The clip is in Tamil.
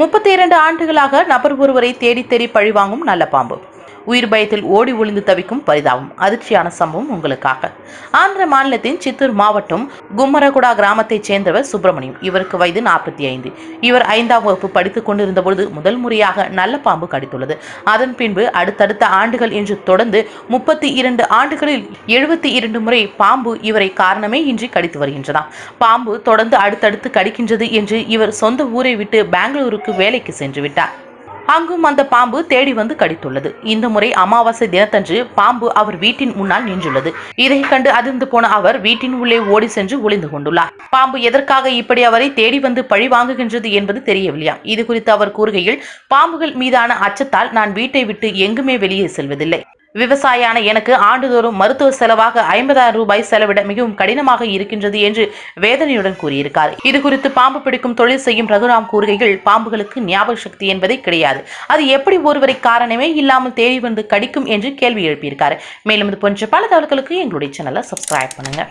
முப்பத்தி இரண்டு ஆண்டுகளாக நபர் ஒருவரை தேடி தேடி பழிவாங்கும் நல்ல பாம்பு. உயிர் பயத்தில் ஓடி ஒளிந்து தவிக்கும் பரிதாபம் அதிர்ச்சியான சம்பவம் உங்களுக்காக. ஆந்திர மாநிலத்தின் சித்தூர் மாவட்டம் கும்மரகுடா கிராமத்தைச் சேர்ந்தவர் சுப்பிரமணியம். இவருக்கு வயது நாற்பத்தி ஐந்து இவர் ஐந்தாம் வகுப்பு படித்துக் கொண்டிருந்த பொழுது முதல் முறையாக நல்ல பாம்பு கடித்துள்ளது. அதன் பின்பு அடுத்தடுத்த ஆண்டுகள் என்று தொடர்ந்து முப்பத்தி இரண்டு ஆண்டுகளில் எழுபத்தி இரண்டு முறை பாம்பு இவரை காரணமே இன்றி கடித்து வருகின்றதாம். பாம்பு தொடர்ந்து அடுத்தடுத்து கடிக்கின்றது என்று இவர் சொந்த ஊரை விட்டு பெங்களூருக்கு வேலைக்கு சென்று விட்டார். அங்கும் அந்த பாம்பு தேடி வந்து கடித்துள்ளது. இந்த முறை அமாவாசை தினத்தன்று பாம்பு அவர் வீட்டின் முன்னால் நின்றுள்ளது. இதை கண்டு அதிர்ந்து போன அவர் வீட்டின் உள்ளே ஓடி சென்று ஒளிந்து கொண்டுள்ளார். பாம்பு எதற்காக இப்படி அவரை தேடி வந்து பழி வாங்குகின்றது என்பது தெரியவில்லையா? இது குறித்து அவர் கூறுகையில் பாம்புகள் மீதான அச்சத்தால் நான் வீட்டை விட்டு எங்குமே வெளியே செல்வதில்லை. விவசாயான எனக்கு ஆண்டுதோறும் மருத்துவ செலவாக ஐம்பதாயிரம் ரூபாய் செலவிட மிகவும் கடினமாக இருக்கின்றது என்று வேதனையுடன் கூறியிருக்கார். இது குறித்து பாம்பு பிடிக்கும் தொழில் செய்யும் ரகுராம் கூறுகையில் பாம்புகளுக்கு ஞாபக சக்தி என்பதே கிடையாது. அது எப்படி ஒருவரை காரணமே இல்லாமல் தேடி வந்து கடிக்கும் என்று கேள்வி எழுப்பியிருக்கார். மேலும் இது போன்ற பல தகவல்களுக்கு எங்களுடைய சேனலை சப்ஸ்கிரைப் பண்ணுங்க.